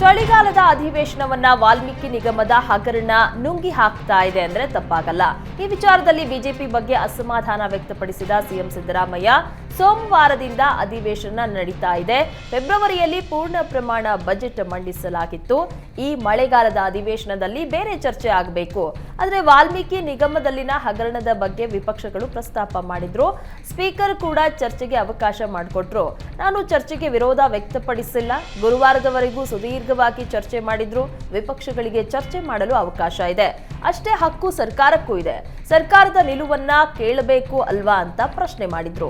ಚಳಿಗಾಲದ ಅಧಿವೇಶನವನ್ನ ವಾಲ್ಮೀಕಿ ನಿಗಮದ ಹಗರಣ ನುಂಗಿ ಹಾಕ್ತಾ ಇದೆ ಅಂದ್ರೆ ತಪ್ಪಾಗಲ್ಲ. ಈ ವಿಚಾರದಲ್ಲಿ ಬಿಜೆಪಿ ಬಗ್ಗೆ ಅಸಮಾಧಾನ ವ್ಯಕ್ತಪಡಿಸಿದ ಸಿಎಂ ಸಿದ್ದರಾಮಯ್ಯ ಸೋಮವಾರದಿಂದ ಅಧಿವೇಶನ ನಡೀತಾ ಇದೆ. ಫೆಬ್ರವರಿಯಲ್ಲಿ ಪೂರ್ಣ ಪ್ರಮಾಣ ಬಜೆಟ್ ಮಂಡಿಸಲಾಗಿತ್ತು. ಈ ಮಳೆಗಾಲದ ಅಧಿವೇಶನದಲ್ಲಿ ಬೇರೆ ಚರ್ಚೆ ಆಗಬೇಕು. ಆದರೆ ವಾಲ್ಮೀಕಿ ನಿಗಮದಲ್ಲಿನ ಹಗರಣದ ಬಗ್ಗೆ ವಿಪಕ್ಷಗಳು ಪ್ರಸ್ತಾಪ ಮಾಡಿದ್ರು. ಸ್ಪೀಕರ್ ಕೂಡ ಚರ್ಚೆಗೆ ಅವಕಾಶ ಮಾಡಿಕೊಟ್ರು. ನಾನು ಚರ್ಚೆಗೆ ವಿರೋಧ ವ್ಯಕ್ತಪಡಿಸಿಲ್ಲ. ಗುರುವಾರದವರೆಗೂ ಸುದೀರ್ಘವಾಗಿ ಚರ್ಚೆ ಮಾಡಿದ್ರು. ವಿಪಕ್ಷಗಳಿಗೆ ಚರ್ಚೆ ಮಾಡಲು ಅವಕಾಶ ಇದೆ. ಅಷ್ಟೇ ಹಕ್ಕು ಸರ್ಕಾರಕ್ಕೂ ಇದೆ. ಸರ್ಕಾರದ ನಿಲುವನ್ನ ಕೇಳಬೇಕು ಅಲ್ವಾ ಅಂತ ಪ್ರಶ್ನೆ ಮಾಡಿದ್ರು.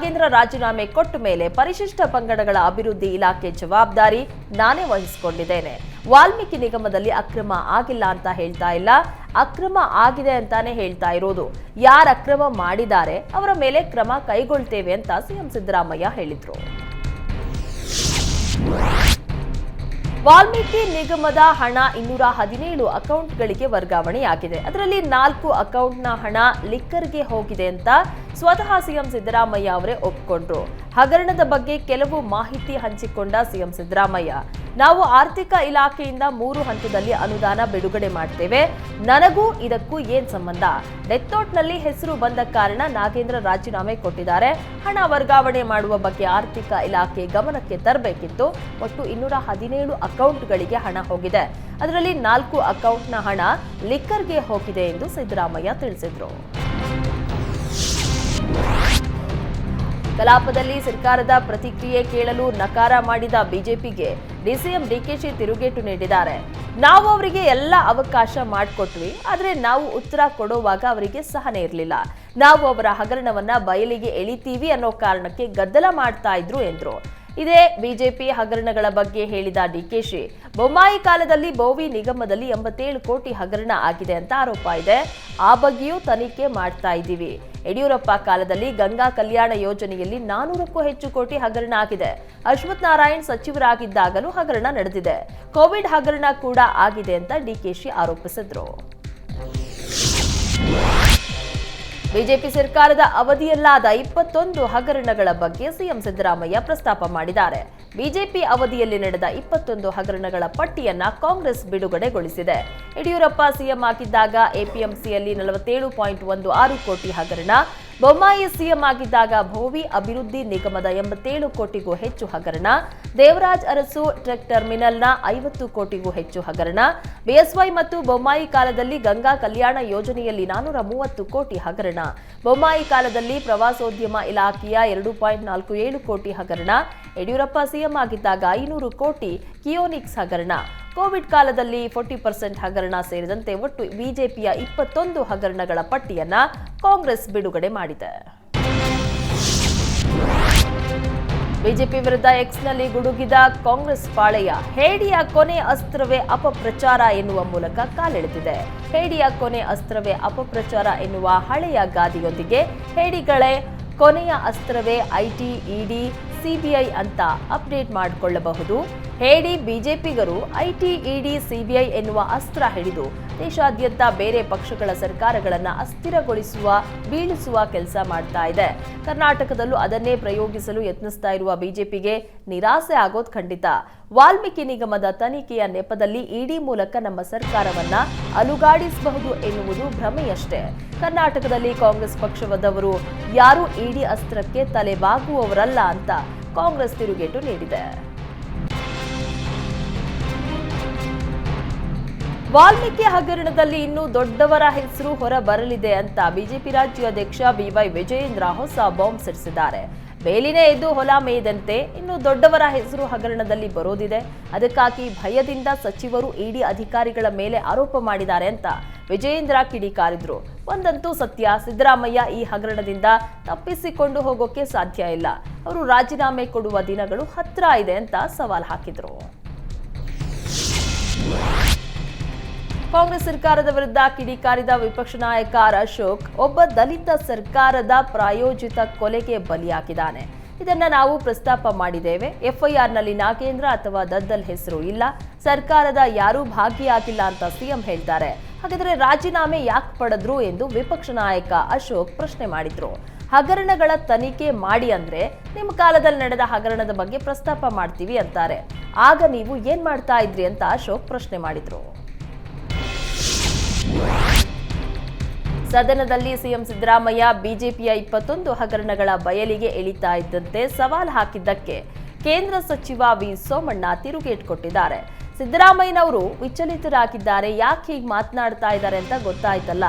ನಾಗೇಂದ್ರ ರಾಜೀನಾಮೆ ಕೊಟ್ಟ ಮೇಲೆ ಪರಿಶಿಷ್ಟ ಪಂಗಡಗಳ ಅಭಿವೃದ್ಧಿ ಇಲಾಖೆ ಜವಾಬ್ದಾರಿ ನಾನೇ ವಹಿಸಿಕೊಂಡಿದ್ದೇನೆ. ವಾಲ್ಮೀಕಿ ನಿಗಮದಲ್ಲಿ ಅಕ್ರಮ ಆಗಿಲ್ಲ ಅಂತ ಹೇಳ್ತಾ ಇಲ್ಲ. ಅಕ್ರಮ ಆಗಿದೆ ಅಂತಾನೆ ಹೇಳ್ತಾ ಇರೋದು. ಯಾರು ಅಕ್ರಮ ಮಾಡಿದ್ದಾರೆ, ಅವರ ಮೇಲೆ ಕ್ರಮ ಕೈಗೊಳ್ತೇವೆ ಅಂತ ಸಿಎಂ ಸಿದ್ದರಾಮಯ್ಯ ಹೇಳಿದ್ರು. ವಾಲ್ಮೀಕಿ ನಿಗಮದ ಹಣ ಇನ್ನೂರ ಹದಿನೇಳು ಅಕೌಂಟ್ಗಳಿಗೆ ವರ್ಗಾವಣೆಯಾಗಿದೆ. ಅದರಲ್ಲಿ ನಾಲ್ಕು ಅಕೌಂಟ್ನ ಹಣ ಲಿಕ್ಕರ್ಗೆ ಹೋಗಿದೆ ಅಂತ ಸ್ವತಃ ಸಿಎಂ ಸಿದ್ದರಾಮಯ್ಯ ಅವರೇ ಒಪ್ಪಿಕೊಂಡ್ರು ಹಗರಣದ ಬಗ್ಗೆ ಕೆಲವು ಮಾಹಿತಿ ಹಂಚಿಕೊಂಡ ಸಿಎಂ ಸಿದ್ದರಾಮಯ್ಯ, ನಾವು ಆರ್ಥಿಕ ಇಲಾಖೆಯಿಂದ ಮೂರು ಹಂತದಲ್ಲಿ ಅನುದಾನ ಬಿಡುಗಡೆ ಮಾಡ್ತೇವೆ. ನನಗೂ ಇದಕ್ಕೂ ಏನ್ ಸಂಬಂಧ? ಡೆತ್ತೋಟ್ನಲ್ಲಿ ಹೆಸರು ಬಂದ ಕಾರಣ ನಾಗೇಂದ್ರ ರಾಜೀನಾಮೆ ಕೊಟ್ಟಿದ್ದಾರೆ. ಹಣ ವರ್ಗಾವಣೆ ಮಾಡುವ ಬಗ್ಗೆ ಆರ್ಥಿಕ ಇಲಾಖೆ ಗಮನಕ್ಕೆ ತರಬೇಕಿತ್ತು. ಒಟ್ಟು ಇನ್ನೂರ ಹದಿನೇಳು ಅಕೌಂಟ್ಗಳಿಗೆ ಹಣ ಹೋಗಿದೆ. ಅದರಲ್ಲಿ ನಾಲ್ಕು ಅಕೌಂಟ್ನ ಹಣ ಲಿಕ್ಕರ್ಗೆ ಹೋಗಿದೆ ಎಂದು ಸಿದ್ದರಾಮಯ್ಯ ತಿಳಿಸಿದರು. ಕಲಾಪದಲ್ಲಿ ಸರ್ಕಾರದ ಪ್ರತಿಕ್ರಿಯೆ ಕೇಳಲು ನಕಾರ ಮಾಡಿದ ಬಿಜೆಪಿಗೆ ಡಿಸಿಎಂ ಡಿಕೆಶಿ ತಿರುಗೇಟು ನೀಡಿದ್ದಾರೆ. ನಾವು ಅವರಿಗೆ ಎಲ್ಲ ಅವಕಾಶ ಮಾಡಿಕೊಟ್ವಿ, ಆದರೆ ನಾವು ಉತ್ತರ ಕೊಡುವಾಗ ಅವರಿಗೆ ಸಹನೆ ಇರಲಿಲ್ಲ. ನಾವು ಅವರ ಹಗರಣವನ್ನ ಬಯಲಿಗೆ ಎಳಿತೀವಿ ಅನ್ನೋ ಕಾರಣಕ್ಕೆ ಗದ್ದಲ ಮಾಡ್ತಾ ಇದ್ರು ಎಂದ್ರು. ಇದೇ ಬಿಜೆಪಿ ಹಗರಣಗಳ ಬಗ್ಗೆ ಹೇಳಿದ ಡಿಕೆಶಿ ಬೊಮ್ಮಾಯಿ ಕಾಲದಲ್ಲಿ ಬೋವಿ ನಿಗಮದಲ್ಲಿ ಎಂಬತ್ತೇಳು ಕೋಟಿ ಹಗರಣ ಆಗಿದೆ ಅಂತ ಆರೋಪ ಇದೆ. ಆ ಬಗ್ಗೆಯೂ ತನಿಖೆ ಮಾಡ್ತಾ ಇದ್ದೀವಿ. ಯಡಿಯೂರಪ್ಪ ಕಾಲದಲ್ಲಿ ಗಂಗಾ ಕಲ್ಯಾಣ ಯೋಜನೆಯಲ್ಲಿ ನಾನೂರಕ್ಕೂ ಹೆಚ್ಚು ಕೋಟಿ ಹಗರಣ ಆಗಿದೆ. ಅಶ್ವಥ್ ನಾರಾಯಣ್ ಸಚಿವರಾಗಿದ್ದಾಗಲೂ ಹಗರಣ ನಡೆದಿದೆ. ಕೋವಿಡ್ ಹಗರಣ ಕೂಡ ಆಗಿದೆ ಅಂತ ಡಿಕೆಶಿ ಆರೋಪಿಸಿದ್ರು. ಬಿಜೆಪಿ ಸರ್ಕಾರದ ಅವಧಿಯಲ್ಲಾದ ಇಪ್ಪತ್ತೊಂದು ಹಗರಣಗಳ ಬಗ್ಗೆ ಸಿಎಂ ಸಿದ್ದರಾಮಯ್ಯ ಪ್ರಸ್ತಾಪ ಮಾಡಿದ್ದಾರೆ. ಬಿಜೆಪಿ ಅವಧಿಯಲ್ಲಿ ನಡೆದ ಇಪ್ಪತ್ತೊಂದು ಹಗರಣಗಳ ಪಟ್ಟಿಯನ್ನ ಕಾಂಗ್ರೆಸ್ ಬಿಡುಗಡೆಗೊಳಿಸಿದೆ. ಯಡಿಯೂರಪ್ಪ ಸಿಎಂ ಆಗಿದ್ದಾಗ ಎಪಿಎಂಸಿಯಲ್ಲಿ ನಲವತ್ತೇಳು ಪಾಯಿಂಟ್ ಒಂದು ಆರು ಕೋಟಿ ಹಗರಣ ಬೊಮ್ಮಾಯಿ ಸಿಎಂ ಆಗಿದ್ದಾಗ ಭೋವಿ ಅಭಿವೃದ್ಧಿ ನಿಗಮದ ಎಂಬತ್ತೇಳು ಕೋಟಿಗೂ ಹೆಚ್ಚು ಹಗರಣ, ದೇವರಾಜ್ ಅರಸು ಟ್ರಕ್ ಟರ್ಮಿನಲ್ನ ಐವತ್ತು ಕೋಟಿಗೂ ಹೆಚ್ಚು ಹಗರಣ, ಬಿಎಸ್ವೈ ಮತ್ತು ಬೊಮ್ಮಾಯಿ ಕಾಲದಲ್ಲಿ ಗಂಗಾ ಕಲ್ಯಾಣ ಯೋಜನೆಯಲ್ಲಿ ನಾನೂರ ಮೂವತ್ತು ಕೋಟಿ ಹಗರಣ, ಬೊಮ್ಮಾಯಿ ಕಾಲದಲ್ಲಿ ಪ್ರವಾಸೋದ್ಯಮ ಇಲಾಖೆಯ ಎರಡು ಪಾಯಿಂಟ್ ನಾಲ್ಕು ಏಳು ಕೋಟಿ ಹಗರಣ, ಯಡಿಯೂರಪ್ಪ ಸಿಎಂ ಆಗಿದ್ದಾಗ ಐನೂರು ಕೋಟಿ ಕಿಯೋನಿಕ್ಸ್ ಹಗರಣ ಕೋವಿಡ್ ಕಾಲದಲ್ಲಿ ಫೋರ್ಟಿ ಪರ್ಸೆಂಟ್ ಹಗರಣ ಸೇರಿದಂತೆ ಒಟ್ಟು ಬಿಜೆಪಿಯ ಇಪ್ಪತ್ತೊಂದು ಹಗರಣಗಳ ಪಟ್ಟಿಯನ್ನ ಕಾಂಗ್ರೆಸ್ ಬಿಡುಗಡೆ ಮಾಡಿದೆ. ಬಿಜೆಪಿ ವಿರುದ್ಧ ಎಕ್ಸ್ನಲ್ಲಿ ಗುಡುಗಿದ ಕಾಂಗ್ರೆಸ್ ಪಾಳೆಯ ಹೇಡಿಯ ಕೊನೆ ಅಸ್ತ್ರವೇ ಅಪಪ್ರಚಾರ ಎನ್ನುವ ಮೂಲಕ ಕಾಲೆಳೆದಿದೆ. ಹೇಡಿಯ ಕೊನೆ ಅಸ್ತ್ರವೇ ಅಪಪ್ರಚಾರ ಎನ್ನುವ ಹಳೆಯ ಗಾದಿಯೊಂದಿಗೆ ಹೇಡಿಗಳೇ ಕೊನೆಯ ಅಸ್ತ್ರವೇ ಐಟಿ, ಇಡಿ ಸಿಬಿಐ ಅಂತ ಅಪ್ಡೇಟ್ ಮಾಡಿಕೊಳ್ಳಬಹುದು. ಹೇಳಿ ಬಿಜೆಪಿಗರು ಐಟಿ ಇಡಿ ಸಿಬಿಐ ಎನ್ನುವ ಅಸ್ತ್ರ ಹಿಡಿದು ದೇಶಾದ್ಯಂತ ಬೇರೆ ಪಕ್ಷಗಳ ಸರ್ಕಾರಗಳನ್ನ ಅಸ್ಥಿರಗೊಳಿಸುವ, ಬೀಳಿಸುವ ಕೆಲಸ ಮಾಡ್ತಾ ಇದೆ. ಕರ್ನಾಟಕದಲ್ಲೂ ಅದನ್ನೇ ಪ್ರಯೋಗಿಸಲು ಯತ್ನಿಸ್ತಾ ಇರುವ ಬಿಜೆಪಿಗೆ ನಿರಾಸೆ ಆಗೋದು ಖಂಡಿತ. ವಾಲ್ಮೀಕಿ ನಿಗಮದ ತನಿಖೆಯ ನೆಪದಲ್ಲಿ ಇಡಿ ಮೂಲಕ ನಮ್ಮ ಸರ್ಕಾರವನ್ನ ಅಲುಗಾಡಿಸಬಹುದು ಎನ್ನುವುದು ಭ್ರಮೆಯಷ್ಟೇ. ಕರ್ನಾಟಕದಲ್ಲಿ ಕಾಂಗ್ರೆಸ್ ಪಕ್ಷವದವರು ಯಾರೂ ಇಡಿ ಅಸ್ತ್ರಕ್ಕೆ ತಲೆಬಾಗುವವರಲ್ಲ ಅಂತ ಕಾಂಗ್ರೆಸ್ ತಿರುಗೇಟು ನೀಡಿದೆ. ವಾಲ್ಮೀಕಿ ಹಗರಣದಲ್ಲಿ ಇನ್ನೂ ದೊಡ್ಡವರ ಹೆಸರು ಹೊರ ಬರಲಿದೆ ಅಂತ ಬಿಜೆಪಿ ರಾಜ್ಯಾಧ್ಯಕ್ಷ ಬಿವೈ ವಿಜಯೇಂದ್ರ ಹೊಸ ಬಾಂಬ್ ಸಿಡಿಸಿದ್ದಾರೆ. ಬೇಲಿನೇ ಎದ್ದು ಹೊಲ ಮೇಯ್ದಂತೆ ಇನ್ನು ದೊಡ್ಡವರ ಹೆಸರು ಹಗರಣದಲ್ಲಿ ಬರೋದಿದೆ. ಅದಕ್ಕಾಗಿ ಭಯದಿಂದ ಸಚಿವರು ಇಡಿ ಅಧಿಕಾರಿಗಳ ಮೇಲೆ ಆರೋಪ ಮಾಡಿದ್ದಾರೆ ಅಂತ ವಿಜಯೇಂದ್ರ ಕಿಡಿಕಾರಿದ್ರು. ಒಂದಂತೂ ಸತ್ಯ, ಸಿದ್ದರಾಮಯ್ಯ ಈ ಹಗರಣದಿಂದ ತಪ್ಪಿಸಿಕೊಂಡು ಹೋಗೋಕೆ ಸಾಧ್ಯ ಇಲ್ಲ. ಅವರು ರಾಜೀನಾಮೆ ಕೊಡುವ ದಿನಗಳು ಹತ್ರ ಇದೆ ಅಂತ ಸವಾಲ್ ಹಾಕಿದ್ರು. ಕಾಂಗ್ರೆಸ್ ಸರ್ಕಾರದ ವಿರುದ್ಧ ಕಿಡಿಕಾರಿದ ವಿಪಕ್ಷ ನಾಯಕ ಅಶೋಕ್ ಒಬ್ಬ ದಲಿತ ಸರ್ಕಾರದ ಪ್ರಾಯೋಜಿತ ಕೊಲೆಗೆ ಬಲಿಯಾಗಿದ್ದಾನೆ. ಇದನ್ನ ನಾವು ಪ್ರಸ್ತಾಪ ಮಾಡಿದ್ದೇವೆ. ಎಫ್ಐಆರ್ನಲ್ಲಿ ನಾಗೇಂದ್ರ ಅಥವಾ ದದ್ದಲ್ ಹೆಸರು ಇಲ್ಲ. ಸರ್ಕಾರದ ಯಾರೂ ಭಾಗಿಯಾಗಿಲ್ಲ ಅಂತ ಸಿಎಂ ಹೇಳ್ತಾರೆ. ಹಾಗಾದ್ರೆ ರಾಜೀನಾಮೆ ಯಾಕೆ ಪಡೆದ್ರು ಎಂದು ವಿಪಕ್ಷ ನಾಯಕ ಅಶೋಕ್ ಪ್ರಶ್ನೆ ಮಾಡಿದ್ರು. ಹಗರಣಗಳ ತನಿಖೆ ಮಾಡಿ ಅಂದ್ರೆ ನಿಮ್ಮ ಕಾಲದಲ್ಲಿ ನಡೆದ ಹಗರಣದ ಬಗ್ಗೆ ಪ್ರಸ್ತಾಪ ಮಾಡ್ತೀವಿ ಅಂತಾರೆ. ಆಗ ನೀವು ಏನ್ ಮಾಡ್ತಾ ಇದ್ರಿ ಅಂತ ಅಶೋಕ್ ಪ್ರಶ್ನೆ ಮಾಡಿದ್ರು. ಸದನದಲ್ಲಿ ಸಿಎಂ ಸಿದ್ದರಾಮಯ್ಯ ಬಿಜೆಪಿಯ ಇಪ್ಪತ್ತೊಂದು ಹಗರಣಗಳ ಬಯಲಿಗೆ ಇಳಿತಾ ಇದ್ದಂತೆ ಸವಾಲ್ ಹಾಕಿದ್ದಕ್ಕೆ ಕೇಂದ್ರ ಸಚಿವ ವಿ ಸೋಮಣ್ಣ ತಿರುಗೇಟ್ ಕೊಟ್ಟಿದ್ದಾರೆ. ಸಿದ್ದರಾಮಯ್ಯನವರು ವಿಚಲಿತರಾಗಿದ್ದಾರೆ, ಯಾಕೆ ಹೀಗೆ ಮಾತನಾಡ್ತಾ ಇದ್ದಾರೆ ಅಂತ ಗೊತ್ತಾಯ್ತಲ್ಲ.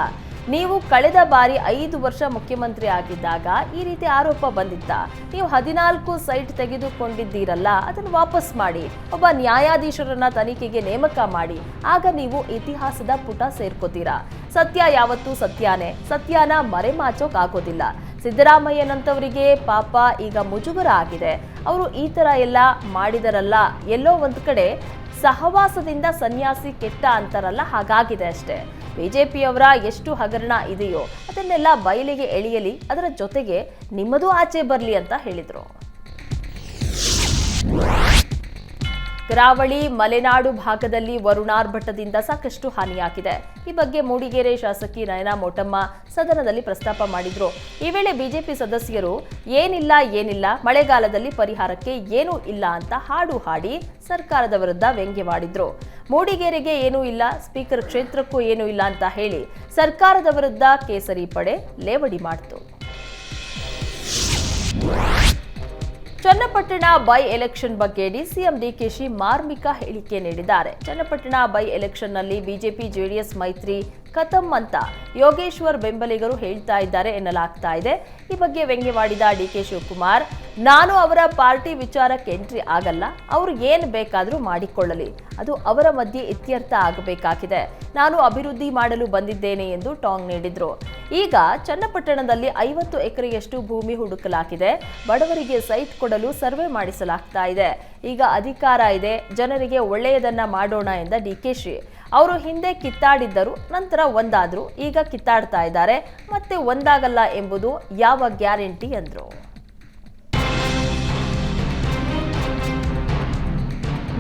ನೀವು ಕಳೆದ ಬಾರಿ ಐದು ವರ್ಷ ಮುಖ್ಯಮಂತ್ರಿ ಆಗಿದ್ದಾಗ ಈ ರೀತಿ ಆರೋಪ ಬಂದಿತ್ತ. ನೀವು ಹದಿನಾಲ್ಕು ಸೈಟ್ ತೆಗೆದುಕೊಂಡಿದ್ದೀರಲ್ಲ, ಅದನ್ನು ವಾಪಸ್ ಮಾಡಿ. ಒಬ್ಬ ನ್ಯಾಯಾಧೀಶರನ್ನ ತನಿಖೆಗೆ ನೇಮಕ ಮಾಡಿ. ಆಗ ನೀವು ಇತಿಹಾಸದ ಪುಟ ಸೇರ್ಕೋತೀರಾ. ಸತ್ಯ ಯಾವತ್ತೂ ಸತ್ಯಾನೇ. ಸತ್ಯನ ಮರೆಮಾಚೋಕ್ ಆಗೋದಿಲ್ಲ ಸಿದ್ದರಾಮಯ್ಯನಂತವರಿಗೆ ಪಾಪ ಈಗ ಮುಜುಗರ ಆಗಿದೆ. ಅವರು ಈ ತರ ಎಲ್ಲ ಮಾಡಿದರಲ್ಲ, ಎಲ್ಲೋ ಒಂದು ಕಡೆ ಸಹವಾಸದಿಂದ ಸನ್ಯಾಸಿ ಕೆಟ್ಟ ಅಂತಾರಲ್ಲ, ಹಾಗಾಗಿದೆ ಅಷ್ಟೇ. ಬಿಜೆಪಿಯವರ ಎಷ್ಟು ಹಗರಣ ಇದೆಯೋ ಅದನ್ನೆಲ್ಲ ಬಯಲಿಗೆ ಎಳೆಯಲಿ ಅದರ ಜೊತೆಗೆ ನಿಮ್ಮದು ಆಚೆ ಬರಲಿ ಅಂತ ಹೇಳಿದರು. ಕರಾವಳಿ ಮಲೆನಾಡು ಭಾಗದಲ್ಲಿ ವರುಣಾರ್ಭಟದಿಂದ ಸಾಕಷ್ಟು ಹಾನಿಯಾಗಿದೆ. ಈ ಬಗ್ಗೆ ಮೂಡಿಗೆರೆ ಶಾಸಕಿ ನಯನಾ ಮೋಟಮ್ಮ ಸದನದಲ್ಲಿ ಪ್ರಸ್ತಾಪ ಮಾಡಿದ್ರು. ಈ ವೇಳೆ ಬಿಜೆಪಿ ಸದಸ್ಯರು, ಏನಿಲ್ಲ ಏನಿಲ್ಲ, ಮಳೆಗಾಲದಲ್ಲಿ ಪರಿಹಾರಕ್ಕೆ ಏನೂ ಇಲ್ಲ ಅಂತ ಹಾಡು ಹಾಡಿ ಸರ್ಕಾರದ ವಿರುದ್ಧ ವ್ಯಂಗ್ಯವಾಡಿದ್ರು ಮೂಡಿಗೆರೆಗೆ ಏನೂ ಇಲ್ಲ, ಸ್ಪೀಕರ್ ಕ್ಷೇತ್ರಕ್ಕೂ ಏನೂ ಇಲ್ಲ ಅಂತ ಹೇಳಿ ಸರ್ಕಾರದ ವಿರುದ್ಧ ಕೇಸರಿ ಪಡೆ ಲೇವಡಿ ಮಾಡಿತು. ಚನ್ನಪಟ್ಟಣ ಬೈ ಎಲೆಕ್ಷನ್ ಬಗ್ಗೆ ಡಿಸಿಎಂ ಡಿಕೆಶಿ ಮಾರ್ಮಿಕ ಹೇಳಿಕೆ ನೀಡಿದ್ದಾರೆ. ಚನ್ನಪಟ್ಟಣ ಬೈ ಎಲೆಕ್ಷನ್ನಲ್ಲಿ ಬಿಜೆಪಿ, ಜೆಡಿಎಸ್, ಮೈತ್ರಿ ಖತಮ್ ಅಂತ ಯೋಗೇಶ್ವರ್ ಬೆಂಬಲಿಗರು ಹೇಳ್ತಾ ಇದ್ದಾರೆ ಎನ್ನಲಾಗ್ತಾ ಇದೆ. ಈ ಬಗ್ಗೆ ವ್ಯಂಗ್ಯವಾಡಿದ ಡಿ ಕೆ ಶಿವಕುಮಾರ್, ನಾನು ಅವರ ಪಾರ್ಟಿ ವಿಚಾರಕ್ಕೆ ಎಂಟ್ರಿ ಆಗಲ್ಲ, ಅವರು ಏನು ಬೇಕಾದರೂ ಮಾಡಿಕೊಳ್ಳಲಿ. ಅದು ಅವರ ಮಧ್ಯೆ ಇತ್ಯರ್ಥ ಆಗಬೇಕಾಗಿದೆ. ನಾನು ಅಭಿವೃದ್ಧಿ ಮಾಡಲು ಬಂದಿದ್ದೇನೆ ಎಂದು ಟಾಂಗ್ ನೀಡಿದರು. ಈಗ ಚನ್ನಪಟ್ಟಣದಲ್ಲಿ ಐವತ್ತು ಎಕರೆಯಷ್ಟು ಭೂಮಿ ಹುಡುಕಲಾಗಿದೆ. ಬಡವರಿಗೆ ಸೈಟ್ ಕೊಡಲು ಸರ್ವೆ ಮಾಡಿಸಲಾಗ್ತಾ ಇದೆ. ಈಗ ಅಧಿಕಾರ ಇದೆ. ಜನರಿಗೆ ಒಳ್ಳೆಯದನ್ನ ಮಾಡೋಣ ಎಂದ ಡಿಕೆಶಿ ಅವರು ಹಿಂದೆ ಕಿತ್ತಾಡಿದ್ದರು, ನಂತರ ಒಂದಾದರು, ಈಗ ಕಿತ್ತಾಡ್ತಾ ಇದ್ದಾರೆ. ಮತ್ತೆ ಒಂದಾಗಲ್ಲ ಎಂಬುದು ಯಾವ ಗ್ಯಾರಂಟಿ ಅಂದರು.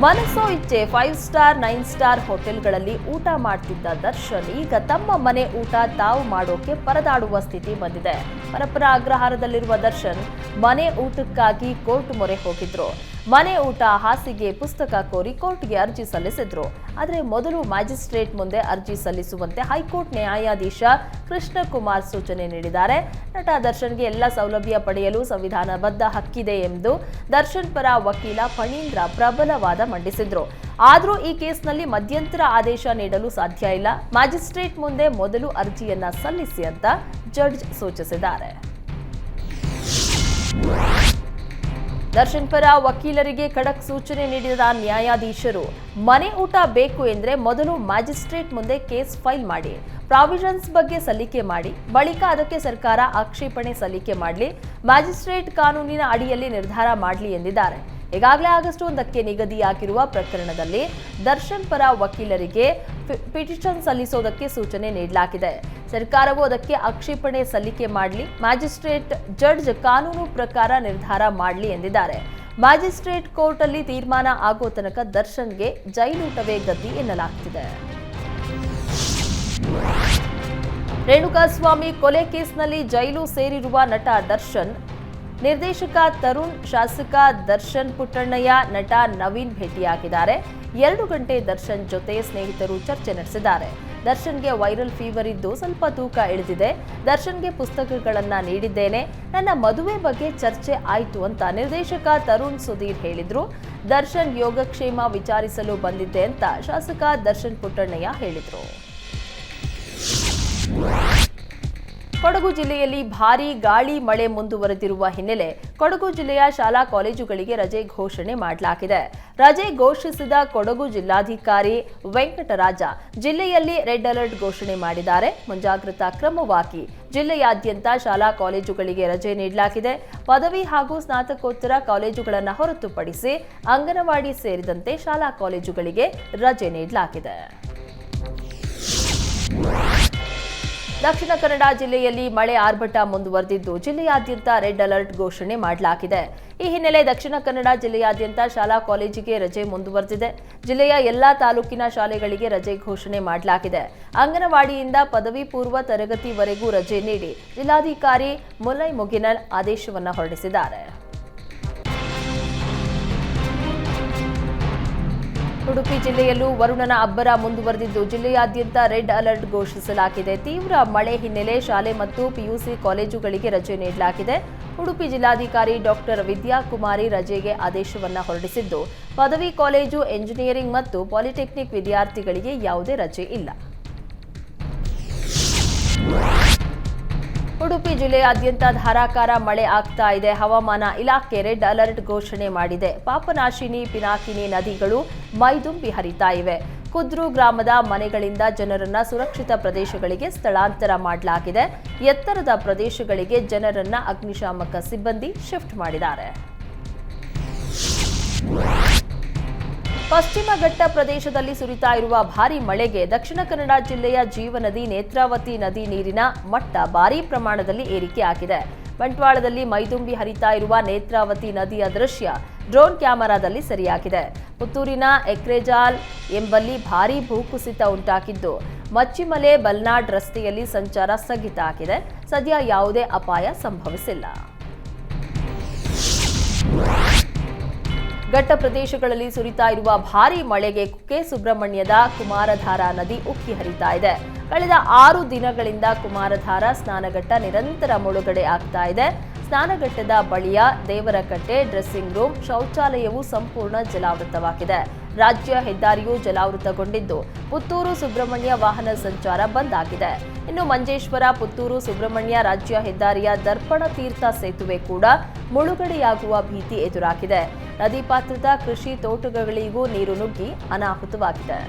ಮನಸ್ಸೋ ಇಚ್ಛೆ ಫೈವ್ ಸ್ಟಾರ್ ನೈನ್ ಸ್ಟಾರ್ ಹೋಟೆಲ್ಗಳಲ್ಲಿ ಊಟ ಮಾಡ್ತಿದ್ದ ದರ್ಶನ್, ಈಗ ತಮ್ಮ ಮನೆ ಊಟ ತಾವು ಮಾಡೋಕೆ ಪರದಾಡುವ ಸ್ಥಿತಿ ಬಂದಿದೆ. ಪರಪರ ಅಗ್ರಹಾರದಲ್ಲಿರುವ ದರ್ಶನ್ ಮನೆ ಊಟಕ್ಕಾಗಿ ಕೋರ್ಟ್ ಮೊರೆ ಹೋಗಿದ್ರು. ಮನೆ ಊಟ, ಹಾಸಿಗೆ, ಪುಸ್ತಕ ಕೋರಿ ಕೋರ್ಟ್ಗೆ ಅರ್ಜಿ ಸಲ್ಲಿಸಿದ್ರು. ಆದರೆ ಮೊದಲು ಮ್ಯಾಜಿಸ್ಟ್ರೇಟ್ ಮುಂದೆ ಅರ್ಜಿ ಸಲ್ಲಿಸುವಂತೆ ಹೈಕೋರ್ಟ್ ನ್ಯಾಯಾಧೀಶ ಕೃಷ್ಣಕುಮಾರ್ ಸೂಚನೆ ನೀಡಿದ್ದಾರೆ. ನಟ ದರ್ಶನ್ಗೆ ಎಲ್ಲ ಸೌಲಭ್ಯ ಪಡೆಯಲು ಸಂವಿಧಾನಬದ್ಧ ಹಕ್ಕಿದೆ ಎಂದು ದರ್ಶನ್ ಪರ ವಕೀಲ ಫಣೀಂದ್ರ ಪ್ರಬಲವಾದ ಮಂಡಿಸಿದ್ರು. ಆದರೂ ಈ ಕೇಸ್ನಲ್ಲಿ ಮಧ್ಯಂತರ ಆದೇಶ ನೀಡಲು ಸಾಧ್ಯ ಇಲ್ಲ. ಮ್ಯಾಜಿಸ್ಟ್ರೇಟ್ ಮುಂದೆ ಮೊದಲು ಅರ್ಜಿಯನ್ನ ಸಲ್ಲಿಸಿ ಅಂತ ಜಡ್ಜ್ ಸೂಚಿಸಿದ್ದಾರೆ. ದರ್ಶನ್ ಪರ ವಕೀಲರಿಗೆ ಖಡಕ್ ಸೂಚನೆ ನೀಡಿದ ನ್ಯಾಯಾಧೀಶರು, ಮನೆ ಊಟ ಬೇಕು ಎಂದರೆ ಮೊದಲು ಮ್ಯಾಜಿಸ್ಟ್ರೇಟ್ ಮುಂದೆ ಕೇಸ್ ಫೈಲ್ ಮಾಡಿ, ಪ್ರಾವಿಷನ್ಸ್ ಬಗ್ಗೆ ಸಲ್ಲಿಕೆ ಮಾಡಿ, ಬಳಿಕ ಅದಕ್ಕೆ ಸರ್ಕಾರ ಆಕ್ಷೇಪಣೆ ಸಲ್ಲಿಕೆ ಮಾಡಲಿ, ಮ್ಯಾಜಿಸ್ಟ್ರೇಟ್ ಕಾನೂನಿನ ಅಡಿಯಲ್ಲಿ ನಿರ್ಧಾರ ಮಾಡಲಿ ಎಂದಿದ್ದಾರೆ. ಈಗಾಗಲೇ ಆಗಸ್ಟ್ ಒಂದಕ್ಕೆ ನಿಗದಿಯಾಗಿರುವ ಪ್ರಕರಣದಲ್ಲಿ ದರ್ಶನ್ ಪರ ವಕೀಲರಿಗೆ ಪಿಟಿಷನ್ ಸಲ್ಲಿಸೋದಕ್ಕೆ ಸೂಚನೆ ನೀಡಲಾಗಿದೆ. ಸರ್ಕಾರವು ಅದಕ್ಕೆ ಆಕ್ಷೇಪಣೆ ಸಲ್ಲಿಕೆ ಮಾಡಲಿ, ಮ್ಯಾಜಿಸ್ಟ್ರೇಟ್ ಜಡ್ಜ್ ಕಾನೂನು ಪ್ರಕಾರ ನಿರ್ಧಾರ ಮಾಡಲಿ ಎಂದಿದ್ದಾರೆ. ಮ್ಯಾಜಿಸ್ಟ್ರೇಟ್ ಕೋರ್ಟ್ ಅಲ್ಲಿ ತೀರ್ಮಾನ ಆಗೋ ತನಕ ದರ್ಶನ್ಗೆ ಜೈಲೂಟವೇ ಗತಿ ಎನ್ನಲಾಗ್ತಿದೆ. ರೇಣುಕಾಸ್ವಾಮಿ ಕೊಲೆ ಕೇಸ್ನಲ್ಲಿ ಜೈಲು ಸೇರಿರುವ ನಟ ದರ್ಶನ್, ನಿರ್ದೇಶಕ ತರುಣ್, ಶಾಸಕ ದರ್ಶನ್ ಪುಟ್ಟಣ್ಣಯ್ಯ, ನಟ ನವೀನ್ ಭೇಟಿಯಾಗಿದ್ದಾರೆ. ಎರಡು ಗಂಟೆ ದರ್ಶನ್ ಜೊತೆ ಸ್ನೇಹಿತರು ಚರ್ಚೆ ನಡೆಸಿದ್ದಾರೆ. ದರ್ಶನ್ಗೆ ವೈರಲ್ ಫೀವರ್ ಇದ್ದು ಸ್ವಲ್ಪ ತೂಕ ಇಳಿದಿದೆ. ದರ್ಶನ್ಗೆ ಪುಸ್ತಕಗಳನ್ನ ನೀಡಿದ್ದೇನೆ. ನನ್ನ ಮದುವೆ ಬಗ್ಗೆ ಚರ್ಚೆ ಆಯಿತು ಅಂತ ನಿರ್ದೇಶಕ ತರುಣ್ ಸುಧೀರ್ ಹೇಳಿದ್ರು. ದರ್ಶನ್ ಯೋಗಕ್ಷೇಮ ವಿಚಾರಿಸಲು ಬಂದಿದ್ದೆ ಅಂತ ಶಾಸಕ ದರ್ಶನ್ ಪುಟ್ಟಣ್ಣಯ್ಯ ಹೇಳಿದ್ರು. ಕೊಡಗು ಜಿಲ್ಲೆಯಲ್ಲಿ ಭಾರೀ ಗಾಳಿ ಮಳೆ ಮುಂದುವರೆದಿರುವ ಹಿನ್ನೆಲೆ ಕೊಡಗು ಜಿಲ್ಲೆಯ ಶಾಲಾ ಕಾಲೇಜುಗಳಿಗೆ ರಜೆ ಘೋಷಣೆ ಮಾಡಲಾಗಿದೆ. ರಜೆ ಘೋಷಿಸಿದ ಕೊಡಗು ಜಿಲ್ಲಾಧಿಕಾರಿ ವೆಂಕಟರಾಜ ಜಿಲ್ಲೆಯಲ್ಲಿ ರೆಡ್ ಅಲರ್ಟ್ ಘೋಷಣೆ ಮಾಡಿದ್ದಾರೆ. ಮುಂಜಾಗ್ರತಾ ಕ್ರಮವಾಗಿ ಜಿಲ್ಲೆಯಾದ್ಯಂತ ಶಾಲಾ ಕಾಲೇಜುಗಳಿಗೆ ರಜೆ ನೀಡಲಾಗಿದೆ. ಪದವಿ ಹಾಗೂ ಸ್ನಾತಕೋತ್ತರ ಕಾಲೇಜುಗಳನ್ನು ಹೊರತುಪಡಿಸಿ ಅಂಗನವಾಡಿ ಸೇರಿದಂತೆ ಶಾಲಾ ಕಾಲೇಜುಗಳಿಗೆ ರಜೆ ನೀಡಲಾಗಿದೆ. ದಕ್ಷಿಣ ಕನ್ನಡ ಜಿಲ್ಲೆಯಲ್ಲಿ ಮಳೆ ಆರ್ಭಟ ಮುಂದುವರೆದಿದ್ದು ಜಿಲ್ಲೆಯಾದ್ಯಂತ ರೆಡ್ ಅಲರ್ಟ್ ಘೋಷಣೆ ಮಾಡಲಾಗಿದೆ. ಈ ಹಿನ್ನೆಲೆ ದಕ್ಷಿಣ ಕನ್ನಡ ಜಿಲ್ಲೆಯಾದ್ಯಂತ ಶಾಲಾ ಕಾಲೇಜಿಗೆ ರಜೆ ಮುಂದುವರೆದಿದೆ. ಜಿಲ್ಲೆಯ ಎಲ್ಲಾ ತಾಲೂಕಿನ ಶಾಲೆಗಳಿಗೆ ರಜೆ ಘೋಷಣೆ ಮಾಡಲಾಗಿದೆ. ಅಂಗನವಾಡಿಯಿಂದ ಪದವಿ ಪೂರ್ವ ತರಗತಿವರೆಗೂ ರಜೆ ನೀಡಿ ಜಿಲ್ಲಾಧಿಕಾರಿ ಮುಲೈ ಮುಗಿನಲ್ ಆದೇಶವನ್ನು ಹೊರಡಿಸಿದ್ದಾರೆ. ಉಡುಪಿ ಜಿಲ್ಲೆಯಲ್ಲೂ ವರುಣನ ಅಬ್ಬರ ಮುಂದುವರೆದಿದ್ದು ಜಿಲ್ಲೆಯಾದ್ಯಂತ ರೆಡ್ ಅಲರ್ಟ್ ಘೋಷಿಸಲಾಗಿದೆ. ತೀವ್ರ ಮಳೆ ಹಿನ್ನೆಲೆ ಶಾಲೆ ಮತ್ತು ಪಿಯುಸಿ ಕಾಲೇಜುಗಳಿಗೆ ರಜೆ ನೀಡಲಾಗಿದೆ. ಉಡುಪಿ ಜಿಲ್ಲಾಧಿಕಾರಿ ಡಾಕ್ಟರ್ ವಿದ್ಯಾಕುಮಾರಿ ರಜೆಗೆ ಆದೇಶವನ್ನ ಹೊರಡಿಸಿದ್ದು, ಪದವಿ ಕಾಲೇಜು, ಎಂಜಿನಿಯರಿಂಗ್ ಮತ್ತು ಪಾಲಿಟೆಕ್ನಿಕ್ ವಿದ್ಯಾರ್ಥಿಗಳಿಗೆ ಯಾವುದೇ ರಜೆ ಇಲ್ಲ. ಉಡುಪಿ ಜಿಲ್ಲೆಯಾದ್ಯಂತ ಧಾರಾಕಾರ ಮಳೆ ಆಗ್ತಾ ಇದೆ. ಹವಾಮಾನ ಇಲಾಖೆ ರೆಡ್ ಅಲರ್ಟ್ ಘೋಷಣೆ ಮಾಡಿದೆ. ಪಾಪನಾಶಿನಿ, ಪಿನಾಕಿನಿ ನದಿಗಳು ಮೈದುಂಬಿ ಹರಿತಾ ಇವೆ. ಕುದ್ರು ಗ್ರಾಮದ ಮನೆಗಳಿಂದ ಜನರನ್ನ ಸುರಕ್ಷಿತ ಪ್ರದೇಶಗಳಿಗೆ ಸ್ಥಳಾಂತರ ಮಾಡಲಾಗಿದೆ. ಎತ್ತರದ ಪ್ರದೇಶಗಳಿಗೆ ಜನರನ್ನ ಅಗ್ನಿಶಾಮಕ ಸಿಬ್ಬಂದಿ ಶಿಫ್ಟ್ ಮಾಡಿದ್ದಾರೆ. ಪಶ್ಚಿಮ ಘಟ್ಟ ಪ್ರದೇಶದಲ್ಲಿ ಸುರಿತಾ ಇರುವ ಭಾರಿ ಮಳೆಗೆ ದಕ್ಷಿಣ ಕನ್ನಡ ಜಿಲ್ಲೆಯ ಜೀವನದಿ ನೇತ್ರಾವತಿ ನದಿ ನೀರಿನ ಮಟ್ಟ ಭಾರೀ ಪ್ರಮಾಣದಲ್ಲಿ ಏರಿಕೆ ಆಗಿದೆ. ಬಂಟ್ವಾಳದಲ್ಲಿ ಮೈದುಂಬಿ ಹರಿತಾ ಇರುವ ನೇತ್ರಾವತಿ ನದಿಯ ದೃಶ್ಯ ಡ್ರೋನ್ ಕ್ಯಾಮೆರಾದಲ್ಲಿ ಸರಿಯಾಗಿದೆ. ಪುತ್ತೂರಿನ ಎಕ್ರೆಜಾಲ್ ಎಂಬಲ್ಲಿ ಭಾರೀ ಭೂಕುಸಿತ ಉಂಟಾಗಿದ್ದು, ಮಚ್ಚಿಮಲೆ ಬಲ್ನಾಡ್ ರಸ್ತೆಯಲ್ಲಿ ಸಂಚಾರ ಸ್ಥಗಿತ ಆಗಿದೆ. ಸದ್ಯ ಯಾವುದೇ ಅಪಾಯ ಸಂಭವಿಸಿಲ್ಲ. ಘಟ್ಟ ಪ್ರದೇಶಗಳಲ್ಲಿ ಸುರಿತಾ ಇರುವ ಭಾರೀ ಮಳೆಗೆ ಕುಕ್ಕೆ ಸುಬ್ರಹ್ಮಣ್ಯದ ಕುಮಾರಧಾರಾ ನದಿ ಉಕ್ಕಿ ಹರಿತಾ ಇದೆ. ಕಳೆದ ಆರು ದಿನಗಳಿಂದ ಕುಮಾರಧಾರ ಸ್ನಾನಘಟ್ಟ ನಿರಂತರ ಮುಳುಗಡೆ ಆಗ್ತಾ ಇದೆ. ಸ್ನಾನಘಟ್ಟದ ಬಳಿಯ ದೇವರಕಟ್ಟೆ ಡ್ರೆಸ್ಸಿಂಗ್ ರೂಮ್ ಶೌಚಾಲಯವು ಸಂಪೂರ್ಣ ಜಲಾವೃತವಾಗಿದೆ. ರಾಜ್ಯ ಹೆದ್ದಾರಿಯೂ ಜಲಾವೃತಗೊಂಡಿದ್ದು, ಪುತ್ತೂರು ಸುಬ್ರಹ್ಮಣ್ಯ ವಾಹನ ಸಂಚಾರ ಬಂದ್ ಆಗಿದೆ. ಇನ್ನು ಮಂಜೇಶ್ವರ, ಪುತ್ತೂರು ಸುಬ್ರಹ್ಮಣ್ಯ ರಾಜ್ಯ ಹೆದ್ದಾರಿಯ ದರ್ಪಣ ತೀರ್ಥ ಸೇತುವೆ ಕೂಡ ಮುಳುಗಡೆಯಾಗುವ ಭೀತಿ ಎದುರಾಗಿದೆ. ನದಿ ಪಾತ್ರದ ಕೃಷಿ ತೋಟಗಳಿಗೂ ನೀರು ನುಗ್ಗಿ ಅನಾಹುತವಾಗಿದೆ.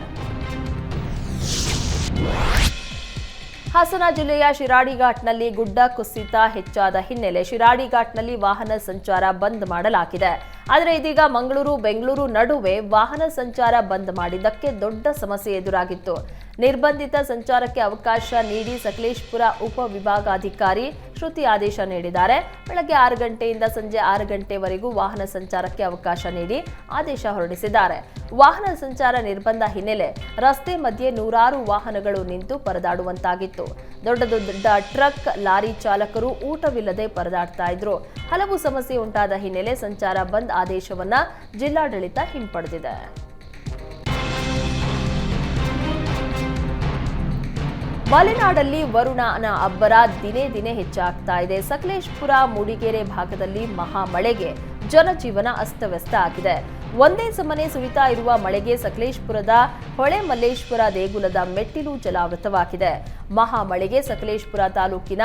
ಹಾಸನ ಜಿಲ್ಲೆಯ ಶಿರಾಡಿ ಘಾಟ್ನಲ್ಲಿ ಗುಡ್ಡ ಕುಸಿತ ಹೆಚ್ಚಾದ ಹಿನ್ನೆಲೆ ಶಿರಾಡಿ ಘಾಟ್ನಲ್ಲಿ ವಾಹನ ಸಂಚಾರ ಬಂದ್ ಮಾಡಲಾಗಿದೆ. ಆದರೆ ಇದೀಗ ಮಂಗಳೂರು, ಬೆಂಗಳೂರು ನಡುವೆ ವಾಹನ ಸಂಚಾರ ಬಂದ್ ಮಾಡಿದ್ದಕ್ಕೆ ದೊಡ್ಡ ಸಮಸ್ಯೆ ಎದುರಾಗಿತ್ತು. ನಿರ್ಬಂಧಿತ ಸಂಚಾರಕ್ಕೆ ಅವಕಾಶ ನೀಡಿ ಸಕಲೇಶ್ಪುರ ಉಪವಿಭಾಗಾಧಿಕಾರಿ ಶ್ರುತಿ ಆದೇಶ ನೀಡಿದ್ದಾರೆ. ಬೆಳಗ್ಗೆ ಆರು ಗಂಟೆಯಿಂದ ಸಂಜೆ ಆರು ಗಂಟೆವರೆಗೂ ವಾಹನ ಸಂಚಾರಕ್ಕೆ ಅವಕಾಶ ನೀಡಿ ಆದೇಶ ಹೊರಡಿಸಿದ್ದಾರೆ. ವಾಹನ ಸಂಚಾರ ನಿರ್ಬಂಧ ಹಿನ್ನೆಲೆ ರಸ್ತೆ ಮಧ್ಯೆ ನೂರಾರು ವಾಹನಗಳು ನಿಂತು ಪರದಾಡುವಂತಾಗಿತ್ತು. ದೊಡ್ಡ ದೊಡ್ಡ ಟ್ರಕ್ ಲಾರಿ ಚಾಲಕರು ಊಟವಿಲ್ಲದೆ ಪರದಾಡ್ತಾ ಇದ್ರು. ಹಲವು ಸಮಸ್ಯೆ ಉಂಟಾದ ಹಿನ್ನೆಲೆ ಸಂಚಾರ ಬಂದ್ ಆದೇಶವನ್ನ ಜಿಲ್ಲಾಡಳಿತ ಹಿಂಪಡೆದಿದೆ. ಮಲೆನಾಡಲ್ಲಿ ವರುಣನ ಅಬ್ಬರ ದಿನೇ ದಿನೇ ಹೆಚ್ಚಾಗ್ತಾ ಇದೆ. ಸಕಲೇಶ್ಪುರ, ಮೂಡಿಗೆರೆ ಭಾಗದಲ್ಲಿ ಮಹಾ ಮಳೆಗೆ ಜನಜೀವನ ಅಸ್ತವ್ಯಸ್ತ ಆಗಿದೆ. ಒಂದೇ ಸಮನೆ ಸುರಿತಾ ಇರುವ ಮಳೆಗೆ ಸಕಲೇಶ್ಪುರದ ಹೊಳೆ ಮಲ್ಲೇಶ್ವರ ದೇಗುಲದ ಮೆಟ್ಟಿಲು ಜಲಾವೃತವಾಗಿದೆ. ಮಹಾ ಮಳೆಗೆ ಸಕಲೇಶ್ಪುರ ತಾಲೂಕಿನ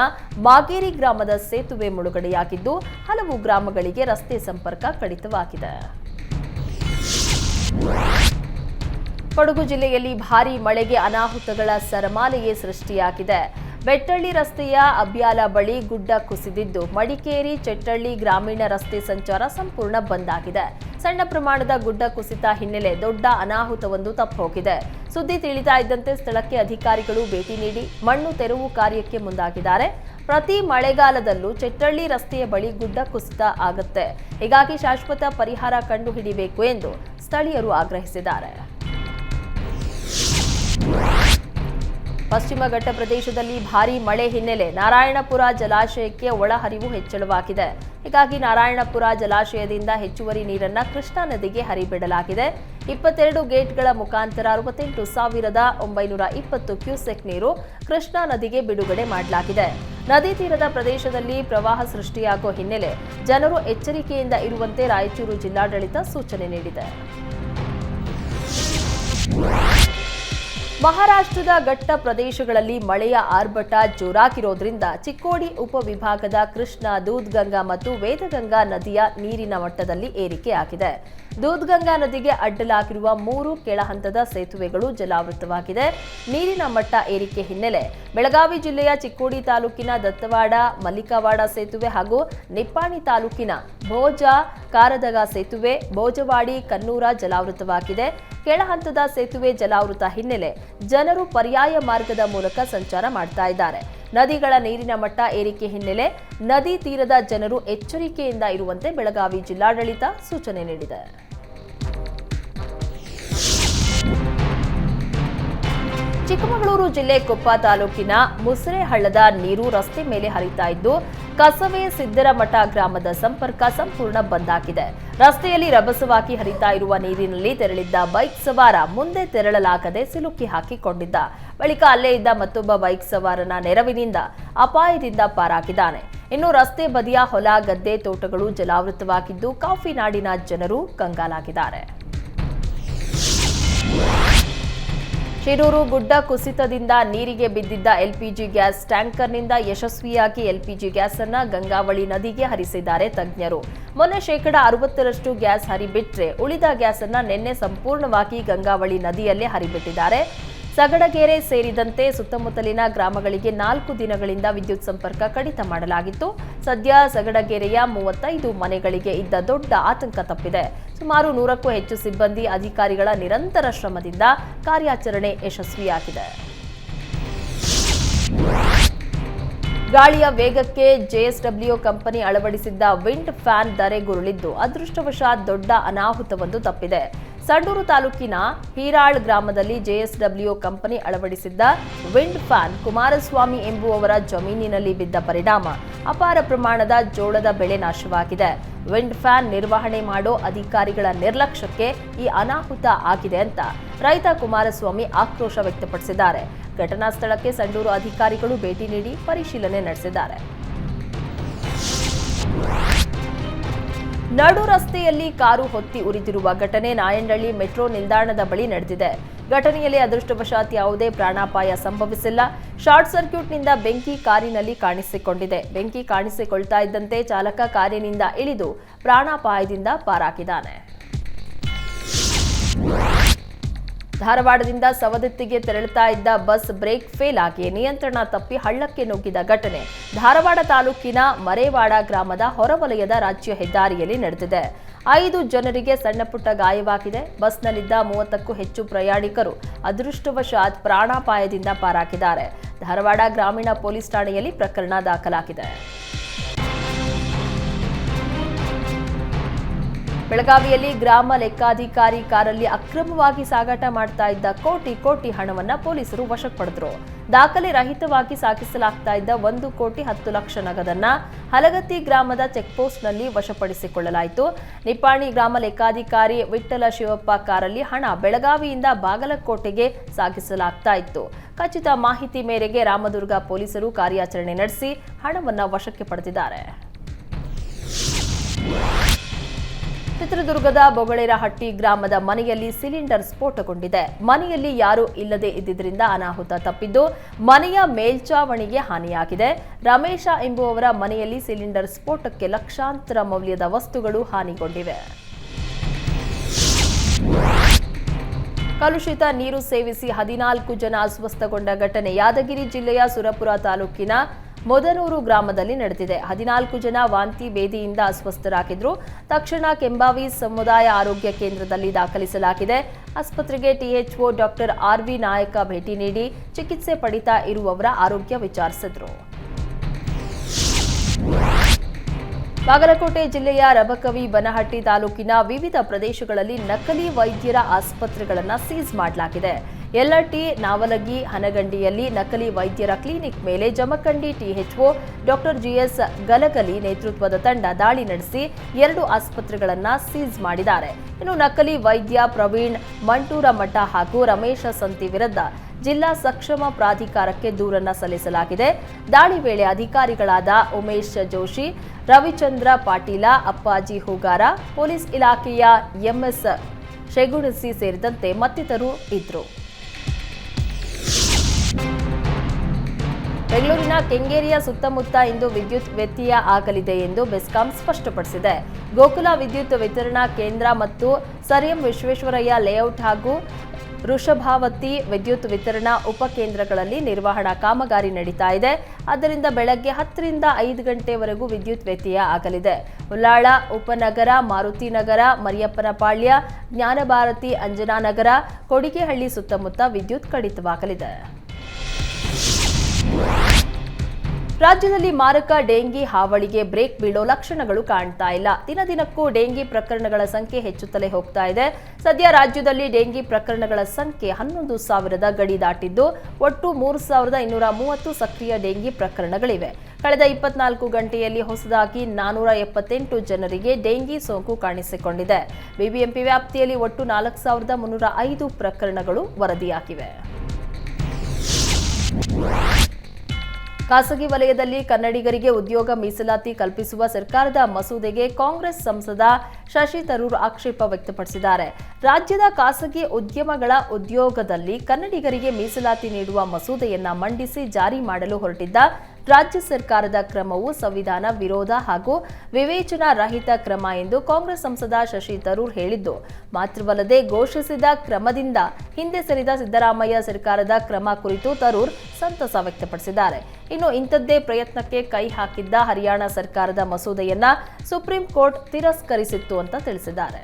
ಮಾಗೇರಿ ಗ್ರಾಮದ ಸೇತುವೆ ಮುಳುಗಡೆಯಾಗಿದ್ದು, ಹಲವು ಗ್ರಾಮಗಳಿಗೆ ರಸ್ತೆ ಸಂಪರ್ಕ ಕಡಿತವಾಗಿದೆ. ಕೊಡಗು ಜಿಲ್ಲೆಯಲ್ಲಿ ಭಾರೀ ಮಳೆಗೆ ಅನಾಹುತಗಳ ಸರಮಾಲೆಯೇ ಸೃಷ್ಟಿಯಾಗಿದೆ. ಬೆಟ್ಟಳ್ಳಿ ರಸ್ತೆಯ ಅಬ್ಯಾಲ ಬಳಿ ಗುಡ್ಡ ಕುಸಿದಿದ್ದು, ಮಡಿಕೇರಿ, ಚೆಟ್ಟಳ್ಳಿ ಗ್ರಾಮೀಣ ರಸ್ತೆ ಸಂಚಾರ ಸಂಪೂರ್ಣ ಬಂದ್ ಆಗಿದೆ. ಸಣ್ಣ ಪ್ರಮಾಣದ ಗುಡ್ಡ ಕುಸಿತ ಹಿನ್ನೆಲೆ ದೊಡ್ಡ ಅನಾಹುತವೊಂದು ತಪ್ಪೋಗಿದೆ. ಸುದ್ದಿ ತಿಳಿತಾ ಇದ್ದಂತೆ ಸ್ಥಳಕ್ಕೆ ಅಧಿಕಾರಿಗಳು ಭೇಟಿ ನೀಡಿ ಮಣ್ಣು ತೆರವು ಕಾರ್ಯಕ್ಕೆ ಮುಂದಾಗಿದ್ದಾರೆ. ಪ್ರತಿ ಮಳೆಗಾಲದಲ್ಲೂ ಚೆಟ್ಟಳ್ಳಿ ರಸ್ತೆಯ ಬಳಿ ಗುಡ್ಡ ಕುಸಿತ ಆಗುತ್ತೆ. ಹೀಗಾಗಿ ಶಾಶ್ವತ ಪರಿಹಾರ ಕಂಡುಹಿಡಿಬೇಕು ಎಂದು ಸ್ಥಳೀಯರು ಆಗ್ರಹಿಸಿದ್ದಾರೆ. ಪಶ್ಚಿಮ ಘಟ್ಟ ಪ್ರದೇಶದಲ್ಲಿ ಭಾರೀ ಮಳೆ ಹಿನ್ನೆಲೆ ನಾರಾಯಣಪುರ ಜಲಾಶಯಕ್ಕೆ ಒಳಹರಿವು ಹೆಚ್ಚಳವಾಗಿದೆ. ಹೀಗಾಗಿ ನಾರಾಯಣಪುರ ಜಲಾಶಯದಿಂದ ಹೆಚ್ಚುವರಿ ನೀರನ್ನು ಕೃಷ್ಣಾ ನದಿಗೆ ಹರಿಬಿಡಲಾಗಿದೆ. ಇಪ್ಪತ್ತೆರಡು ಗೇಟ್ಗಳ ಮುಖಾಂತರ ಅರವತ್ತೆಂಟು ಸಾವಿರದ ಒಂಬೈನೂರ ಇಪ್ಪತ್ತು ಕ್ಯೂಸೆಕ್ ನೀರು ಕೃಷ್ಣಾ ನದಿಗೆ ಬಿಡುಗಡೆ ಮಾಡಲಾಗಿದೆ. ನದಿ ತೀರದ ಪ್ರದೇಶದಲ್ಲಿ ಪ್ರವಾಹ ಸೃಷ್ಟಿಯಾಗುವ ಹಿನ್ನೆಲೆ ಜನರು ಎಚ್ಚರಿಕೆಯಿಂದ ಇರುವಂತೆ ರಾಯಚೂರು ಜಿಲ್ಲಾಡಳಿತ ಸೂಚನೆ ನೀಡಿದೆ. ಮಹಾರಾಷ್ಟ್ರದ ಘಟ್ಟ ಪ್ರದೇಶಗಳಲ್ಲಿ ಮಳೆಯ ಆರ್ಭಟ ಜೋರಾಗಿರೋದ್ರಿಂದ ಚಿಕ್ಕೋಡಿ ಉಪವಿಭಾಗದ ಕೃಷ್ಣ, ದೂದ್ಗಂಗಾ ಮತ್ತು ವೇದಗಂಗಾ ನದಿಯ ನೀರಿನ ಮಟ್ಟದಲ್ಲಿ ಏರಿಕೆಯಾಗಿದೆ. ದೂದ್ಗಂಗಾ ನದಿಗೆ ಅಡ್ಡಲಾಗಿರುವ ಮೂರು ಕೆಳಹಂತದ ಸೇತುವೆಗಳು ಜಲಾವೃತವಾಗಿದೆ. ನೀರಿನ ಮಟ್ಟ ಏರಿಕೆ ಹಿನ್ನೆಲೆ ಬೆಳಗಾವಿ ಜಿಲ್ಲೆಯ ಚಿಕ್ಕೋಡಿ ತಾಲೂಕಿನ ದತ್ತವಾಡ, ಮಲ್ಲಿಕವಾಡ ಸೇತುವೆ ಹಾಗೂ ನಿಪ್ಪಾಣಿ ತಾಲೂಕಿನ ಭೋಜ, ಕಾರದಗ ಸೇತುವೆ, ಭೋಜವಾಡಿ ಕನ್ನೂರ ಜಲಾವೃತವಾಗಿದೆ. ಕೆಳಹಂತದ ಸೇತುವೆ ಜಲಾವೃತ ಹಿನ್ನೆಲೆ ಜನರು ಪರ್ಯಾಯ ಮಾರ್ಗದ ಮೂಲಕ ಸಂಚಾರ ಮಾಡ್ತಾ ಇದ್ದಾರೆ. ನದಿಗಳ ನೀರಿನ ಮಟ್ಟ ಏರಿಕೆ ಹಿನ್ನೆಲೆ ನದಿ ತೀರದ ಜನರು ಎಚ್ಚರಿಕೆಯಿಂದ ಇರುವಂತೆ ಬೆಳಗಾವಿ ಜಿಲ್ಲಾಡಳಿತ ಸೂಚನೆ ನೀಡಿದೆ. ಚಿಕ್ಕಮಗಳೂರು ಜಿಲ್ಲೆ ಕೊಪ್ಪ ತಾಲೂಕಿನ ಮುಸರೆಹಳ್ಳದ ನೀರು ರಸ್ತೆ ಮೇಲೆ ಹರಿತಾ ಇದ್ದು, ಕಸವೆ ಸಿದ್ದರಮಠ ಗ್ರಾಮದ ಸಂಪರ್ಕ ಸಂಪೂರ್ಣ ಬಂದ್ ಆಗಿದೆ ರಸ್ತೆಯಲ್ಲಿ ರಭಸವಾಗಿ ಹರಿತಾ ಇರುವ ನೀರಿನಲ್ಲಿ ತೆರಳಿದ್ದ ಬೈಕ್ ಸವಾರ ಮುಂದೆ ತೆರಳಲಾಗದೆ ಸಿಲುಕಿ ಹಾಕಿಕೊಂಡಿದ್ದ. ಬಳಿಕ ಅಲ್ಲೇ ಇದ್ದ ಮತ್ತೊಬ್ಬ ಬೈಕ್ ಸವಾರನ ನೆರವಿನಿಂದ ಅಪಾಯದಿಂದ ಪಾರಾಗಿದ್ದಾನೆ. ಇನ್ನು ರಸ್ತೆ ಬದಿಯ ಹೊಲ, ಗದ್ದೆ, ತೋಟಗಳು ಜಲಾವೃತವಾಗಿದ್ದು, ಕಾಫಿ ನಾಡಿನ ಜನರು ಕಂಗಾಲಾಗಿದ್ದಾರೆ. ಶಿರೂರು ಗುಡ್ಡ ಕುಸಿತದಿಂದ ನೀರಿಗೆ ಬಿದ್ದಿದ್ದ ಎಲ್ಪಿಜಿ ಗ್ಯಾಸ್ ಟ್ಯಾಂಕರ್ನಿಂದ ಯಶಸ್ವಿಯಾಗಿ ಎಲ್ಪಿಜಿ ಗ್ಯಾಸ್ ಅನ್ನ ಗಂಗಾವಳಿ ನದಿಗೆ ಹರಿಸಿದ್ದಾರೆ ತಜ್ಞರು. ಮೊನ್ನೆ ಶೇಕಡ ಅರವತ್ತರಷ್ಟು ಗ್ಯಾಸ್ ಹರಿಬಿಟ್ರೆ ಉಳಿದ ಗ್ಯಾಸ್ ಅನ್ನ ನಿನ್ನೆ ಸಂಪೂರ್ಣವಾಗಿ ಗಂಗಾವಳಿ ನದಿಯಲ್ಲೇ ಹರಿಬಿಟ್ಟಿದ್ದಾರೆ. ಸಗಡಗೆರೆ ಸೇರಿದಂತೆ ಸುತ್ತಮುತ್ತಲಿನ ಗ್ರಾಮಗಳಿಗೆ ನಾಲ್ಕು ದಿನಗಳಿಂದ ವಿದ್ಯುತ್ ಸಂಪರ್ಕ ಕಡಿತ ಮಾಡಲಾಗಿತ್ತು. ಸದ್ಯ ಸಗಡಗೆರೆಯ ಮೂವತ್ತೈದು ಮನೆಗಳಿಗೆ ಇದ್ದ ದೊಡ್ಡ ಆತಂಕ ತಪ್ಪಿದೆ. ಸುಮಾರು ನೂರಕ್ಕೂ ಹೆಚ್ಚು ಸಿಬ್ಬಂದಿ, ಅಧಿಕಾರಿಗಳ ನಿರಂತರ ಶ್ರಮದಿಂದ ಕಾರ್ಯಾಚರಣೆ ಯಶಸ್ವಿಯಾಗಿದೆ. ಗಾಳಿಯ ವೇಗಕ್ಕೆ ಜೆಎಸ್ಡಬ್ಲ್ಯೂ ಕಂಪನಿ ಅಳವಡಿಸಿದ್ದ ವಿಂಡ್ ಫ್ಯಾನ್ ಧರೆಗುರುಳಿದ್ದು, ಅದೃಷ್ಟವಶಾತ್ ದೊಡ್ಡ ಅನಾಹುತವೊಂದು ತಪ್ಪಿದೆ. ಸಂಡೂರು ತಾಲೂಕಿನ ಹೀರಾಳ್ ಗ್ರಾಮದಲ್ಲಿ ಜೆಎಸ್ಡಬ್ಲ್ಯೂ ಕಂಪನಿ ಅಳವಡಿಸಿದ್ದ ವಿಂಡ್ ಫ್ಯಾನ್ ಕುಮಾರಸ್ವಾಮಿ ಎಂಬುವವರ ಜಮೀನಿನಲ್ಲಿ ಬಿದ್ದ ಪರಿಣಾಮ. ಅಪಾರ ಪ್ರಮಾಣದ ಜೋಳದ ಬೆಳೆ ನಾಶವಾಗಿದೆ. ವಿಂಡ್ ಫ್ಯಾನ್ ನಿರ್ವಹಣೆ ಮಾಡೋ ಅಧಿಕಾರಿಗಳ ನಿರ್ಲಕ್ಷ್ಯಕ್ಕೆ ಈ ಅನಾಹುತ ಆಗಿದೆ ಅಂತ ರೈತ ಕುಮಾರಸ್ವಾಮಿ ಆಕ್ರೋಶ ವ್ಯಕ್ತಪಡಿಸಿದ್ದಾರೆ. ಘಟನಾ ಸ್ಥಳಕ್ಕೆ ಸಂಡೂರು ಅಧಿಕಾರಿಗಳು ಭೇಟಿ ನೀಡಿ ಪರಿಶೀಲನೆ ನಡೆಸಿದ್ದಾರೆ. ನಡು ರಸ್ತೆಯಲ್ಲಿ ಕಾರು ಹೊತ್ತಿ ಉರಿದಿರುವ ಘಟನೆ ನಾಯಂಡಳ್ಳಿ ಮೆಟ್ರೋ ನಿಲ್ದಾಣದ ಬಳಿ ನಡೆದಿದೆ. ಘಟನೆಯಲ್ಲಿ ಅದೃಷ್ಟವಶಾತ್ ಯಾವುದೇ ಪ್ರಾಣಾಪಾಯ ಸಂಭವಿಸಿಲ್ಲ. ಶಾರ್ಟ್ ಸರ್ಕ್ಯೂಟ್ನಿಂದ ಬೆಂಕಿ ಕಾರಿನಲ್ಲಿ ಕಾಣಿಸಿಕೊಂಡಿದೆ. ಬೆಂಕಿ ಕಾಣಿಸಿಕೊಳ್ತಾ ಇದ್ದಂತೆ ಚಾಲಕ ಕಾರಿನಿಂದ ಇಳಿದು ಪ್ರಾಣಾಪಾಯದಿಂದ ಪಾರಾಗಿದ್ದಾನೆ. ಧಾರವಾಡದಿಂದ ಸವದತ್ತಿಗೆ ತೆರಳುತ್ತಾ ಇದ್ದ ಬಸ್ ಬ್ರೇಕ್ ಫೇಲ್ ಆಗಿ ನಿಯಂತ್ರಣ ತಪ್ಪಿ ಹಳ್ಳಕ್ಕೆ ನುಗ್ಗಿದ ಘಟನೆ ಧಾರವಾಡ ತಾಲೂಕಿನ ಮರೇವಾಡ ಗ್ರಾಮದ ಹೊರವಲಯದ ರಾಜ್ಯ ಹೆದ್ದಾರಿಯಲ್ಲಿ ನಡೆದಿದೆ. ಐದು ಜನರಿಗೆ ಸಣ್ಣಪುಟ್ಟ ಗಾಯವಾಗಿದೆ. ಬಸ್ನಲ್ಲಿದ್ದ ಮೂವತ್ತಕ್ಕೂ ಹೆಚ್ಚು ಪ್ರಯಾಣಿಕರು ಅದೃಷ್ಟವಶಾತ್ ಪ್ರಾಣಾಪಾಯದಿಂದ ಪಾರಾಗಿದ್ದಾರೆ. ಧಾರವಾಡ ಗ್ರಾಮೀಣ ಪೊಲೀಸ್ ಠಾಣೆಯಲ್ಲಿ ಪ್ರಕರಣ ದಾಖಲಾಗಿದೆ. ಬೆಳಗಾವಿಯಲ್ಲಿ ಗ್ರಾಮ ಲೆಕ್ಕಾಧಿಕಾರಿ ಕಾರಲ್ಲಿ ಅಕ್ರಮವಾಗಿ ಸಾಗಾಟ ಮಾಡ್ತಾ ಇದ್ದ ಕೋಟಿ ಕೋಟಿ ಹಣವನ್ನ ಪೊಲೀಸರು ವಶಕ್ಕೆ ಪಡೆದರು. ದಾಖಲೆ ರಹಿತವಾಗಿ ಸಾಗಿಸಲಾಗ್ತಾ ಇದ್ದ ಒಂದು ಕೋಟಿ ಹತ್ತು ಲಕ್ಷ ನಗದನ್ನ ಹಲಗತ್ತಿ ಗ್ರಾಮದ ಚೆಕ್ಪೋಸ್ಟ್ನಲ್ಲಿ ವಶಪಡಿಸಿಕೊಳ್ಳಲಾಯಿತು. ನಿಪ್ಪಾಣಿ ಗ್ರಾಮ ಲೆಕ್ಕಾಧಿಕಾರಿ ವಿಠಲ ಶಿವಪ್ಪ ಕಾರಲ್ಲಿ ಹಣ ಬೆಳಗಾವಿಯಿಂದ ಬಾಗಲಕೋಟೆಗೆ ಸಾಗಿಸಲಾಗ್ತಾ ಇತ್ತು. ಖಚಿತ ಮಾಹಿತಿ ಮೇರೆಗೆ ರಾಮದುರ್ಗ ಪೊಲೀಸರು ಕಾರ್ಯಾಚರಣೆ ನಡೆಸಿ ಹಣವನ್ನು ವಶಕ್ಕೆ ಪಡೆದಿದ್ದಾರೆ. ಚಿತ್ರದುರ್ಗದ ಬೊಗಳೇರಹಟ್ಟಿ ಗ್ರಾಮದ ಮನೆಯಲ್ಲಿ ಸಿಲಿಂಡರ್ ಸ್ಫೋಟಗೊಂಡಿದೆ. ಮನೆಯಲ್ಲಿ ಯಾರೂ ಇಲ್ಲದೆ ಇದ್ದಿದ್ದರಿಂದ ಅನಾಹುತ ತಪ್ಪಿದ್ದು, ಮನೆಯ ಮೇಲ್ಚಾವಣಿಗೆ ಹಾನಿಯಾಗಿದೆ. ರಮೇಶ ಎಂಬುವವರ ಮನೆಯಲ್ಲಿ ಸಿಲಿಂಡರ್ ಸ್ಫೋಟಕ್ಕೆ ಲಕ್ಷಾಂತರ ಮೌಲ್ಯದ ವಸ್ತುಗಳು ಹಾನಿಗೊಂಡಿವೆ. ಕಲುಷಿತ ನೀರು ಸೇವಿಸಿ ಹದಿನಾಲ್ಕು ಜನ ಅಸ್ವಸ್ಥಗೊಂಡ ಘಟನೆ ಯಾದಗಿರಿ ಜಿಲ್ಲೆಯ ಸುರಪುರ ತಾಲೂಕಿನ ಮೊದನೂರು ಗ್ರಾಮದಲ್ಲಿ ನಡೆದಿದೆ. ಹದಿನಾಲ್ಕು ಜನ ವಾಂತಿ ಬೇದಿಯಿಂದ ಅಸ್ವಸ್ಥರಾಗಿದ್ರು. ತಕ್ಷಣ ಕೆಂಬಾವಿ ಸಮುದಾಯ ಆರೋಗ್ಯ ಕೇಂದ್ರದಲ್ಲಿ ದಾಖಲಿಸಲಾಗಿದೆ. ಆಸ್ಪತ್ರೆಗೆ ಟಿಎಚ್ಒ ಡಾಕ್ಟರ್ ಆರ್ವಿ ನಾಯಕ ಭೇಟಿ ನೀಡಿ ಚಿಕಿತ್ಸೆ ಪಡಿತಾ ಇರುವವರ ಆರೋಗ್ಯ ವಿಚಾರಿಸಿದ್ರು. ಬಾಗಲಕೋಟೆ ಜಿಲ್ಲೆಯ ರಬಕವಿ ಬನಹಟ್ಟಿ ತಾಲೂಕಿನ ವಿವಿಧ ಪ್ರದೇಶಗಳಲ್ಲಿ ನಕಲಿ ವೈದ್ಯರ ಆಸ್ಪತ್ರೆಗಳನ್ನು ಸೀಸ್ ಮಾಡಲಾಗಿದೆ. ಯಲ್ಲಟ್ಟಿ ನಾವಲಗಿ ಹನಗಂಡಿಯಲ್ಲಿ ನಕಲಿ ವೈದ್ಯರ ಕ್ಲಿನಿಕ್ ಮೇಲೆ Jamkhandi THO doctor GS Galagali ನೇತೃತ್ವದ ತಂಡ ದಾಳಿ ನಡೆಸಿ ಎರಡು ಆಸ್ಪತ್ರೆಗಳನ್ನು ಸೀಜ್ ಮಾಡಿದ್ದಾರೆ. ಇನ್ನು ನಕಲಿ ವೈದ್ಯ ಪ್ರವೀಣ್ ಮಂಟೂರ ಮಠ ಹಾಗೂ ರಮೇಶ ಸಂತಿ ವಿರುದ್ಧ ಜಿಲ್ಲಾ ಸಕ್ಷಮ ಪ್ರಾಧಿಕಾರಕ್ಕೆ ದೂರನ್ನ ಸಲ್ಲಿಸಲಾಗಿದೆ. ದಾಳಿ ವೇಳೆ ಅಧಿಕಾರಿಗಳಾದ ಉಮೇಶ್ ಜೋಶಿ, ರವಿಚಂದ್ರ ಪಾಟೀಲ, ಅಪ್ಪಾಜಿ ಹೂಗಾರ, ಪೊಲೀಸ್ ಇಲಾಖೆಯ ಎಂಎಸ್ ಶೆಗುಣಸಿ ಸೇರಿದಂತೆ ಮತ್ತಿತರರು ಇದ್ರು ಬೆಂಗಳೂರಿನ ಕೆಂಗೇರಿಯ ಸುತ್ತಮುತ್ತ ಇಂದು ವಿದ್ಯುತ್ ವ್ಯತ್ಯಯ ಆಗಲಿದೆ ಎಂದು ಬೆಸ್ಕಾಂ ಸ್ಪಷ್ಟಪಡಿಸಿದೆ. ಗೋಕುಲ ವಿದ್ಯುತ್ ವಿತರಣಾ ಕೇಂದ್ರ ಮತ್ತು ಸರ್ ಎಂ ವಿಶ್ವೇಶ್ವರಯ್ಯ ಲೇಔಟ್ ಹಾಗೂ ವೃಷಭಾವತಿ ವಿದ್ಯುತ್ ವಿತರಣಾ ಉಪಕೇಂದ್ರಗಳಲ್ಲಿ ನಿರ್ವಹಣಾ ಕಾಮಗಾರಿ ನಡೀತಾ ಇದೆ. ಆದ್ದರಿಂದ ಬೆಳಗ್ಗೆ ಹತ್ತರಿಂದ ಐದು ಗಂಟೆವರೆಗೂ ವಿದ್ಯುತ್ ವ್ಯತ್ಯಯ ಆಗಲಿದೆ. ಉಲ್ಲಾಳ ಉಪನಗರ ಮಾರುತಿನಗರ ಮರಿಯಪ್ಪನಪಾಳ್ಯ, ಜ್ಞಾನಭಾರತಿ, ಅಂಜನಾನಗರ, ಕೊಡಿಗೆಹಳ್ಳಿ ಸುತ್ತಮುತ್ತ ವಿದ್ಯುತ್ ಕಡಿತವಾಗಲಿದೆ. ರಾಜ್ಯದಲ್ಲಿ ಮಾರಕ ಡೆಂಗಿ ಹಾವಳಿಗೆ ಬ್ರೇಕ್ ಬೀಳೋ ಲಕ್ಷಣಗಳು ಕಾಣ್ತಾ ಇಲ್ಲ. ದಿನ ದಿನಕ್ಕೂ ಡೆಂಗಿ ಪ್ರಕರಣಗಳ ಸಂಖ್ಯೆ ಹೆಚ್ಚುತ್ತಲೇ ಹೋಗ್ತಾ ಇದೆ. ಸದ್ಯ ರಾಜ್ಯದಲ್ಲಿ ಡೆಂಗಿ ಪ್ರಕರಣಗಳ ಸಂಖ್ಯೆ ಹನ್ನೊಂದು ಸಾವಿರದ ಗಡಿ ದಾಟಿದ್ದು, ಒಟ್ಟು ಮೂರು ಸಾವಿರದ ಇನ್ನೂರ ಮೂವತ್ತು ಸಕ್ರಿಯ ಡೆಂಗಿ ಪ್ರಕರಣಗಳಿವೆ. ಕಳೆದ ಇಪ್ಪತ್ನಾಲ್ಕು ಗಂಟೆಯಲ್ಲಿ ಹೊಸದಾಗಿ ನಾನೂರ ಎಪ್ಪತ್ತೆಂಟು ಜನರಿಗೆ ಡೆಂಗಿ ಸೋಂಕು ಕಾಣಿಸಿಕೊಂಡಿದೆ. ಬಿಬಿಎಂಪಿ ವ್ಯಾಪ್ತಿಯಲ್ಲಿ ಒಟ್ಟು ನಾಲ್ಕು ಸಾವಿರದ ಮುನ್ನೂರ ಐದು ಪ್ರಕರಣಗಳು ವರದಿಯಾಗಿವೆ. ಖಾಸಗಿ ವಲಯದಲ್ಲಿ ಕನ್ನಡಿಗರಿಗೆ ಉದ್ಯೋಗ ಮೀಸಲಾತಿ ಕಲ್ಪಿಸುವ ಸರ್ಕಾರದ ಮಸೂದೆಗೆ ಕಾಂಗ್ರೆಸ್ ಸಂಸದ ಶಶಿ ತರೂರ್ ಆಕ್ಷೇಪ ವ್ಯಕ್ತಪಡಿಸಿದ್ದಾರೆ. ರಾಜ್ಯದ ಖಾಸಗಿ ಉದ್ಯಮಗಳ ಉದ್ಯೋಗದಲ್ಲಿ ಕನ್ನಡಿಗರಿಗೆ ಮೀಸಲಾತಿ ನೀಡುವ ಮಸೂದೆಯನ್ನ ಮಂಡಿಸಿ ಜಾರಿ ಮಾಡಲು ಹೊರಟಿದ್ದ ರಾಜ್ಯ ಸರ್ಕಾರದ ಕ್ರಮವು ಸಂವಿಧಾನ ವಿರೋಧ ಹಾಗೂ ವಿವೇಚನಾ ರಹಿತ ಕ್ರಮ ಎಂದು ಕಾಂಗ್ರೆಸ್ ಸಂಸದ ಶಶಿ ತರೂರ್ ಹೇಳಿದ್ದು, ಮಾತ್ರವಲ್ಲದೆ ಘೋಷಿಸಿದ ಕ್ರಮದಿಂದ ಹಿಂದೆ ಸರಿದ ಸಿದ್ದರಾಮಯ್ಯ ಸರ್ಕಾರದ ಕ್ರಮ ಕುರಿತು ತರೂರ್ ಸಂತಸ ವ್ಯಕ್ತಪಡಿಸಿದ್ದಾರೆ. ಇನ್ನು ಇಂಥದ್ದೇ ಪ್ರಯತ್ನಕ್ಕೆ ಕೈ ಹಾಕಿದ್ದ ಹರಿಯಾಣ ಸರ್ಕಾರದ ಮಸೂದೆಯನ್ನ ಸುಪ್ರೀಂ ಕೋರ್ಟ್ ತಿರಸ್ಕರಿಸಿತ್ತು ಅಂತ ತಿಳಿಸಿದ್ದಾರೆ.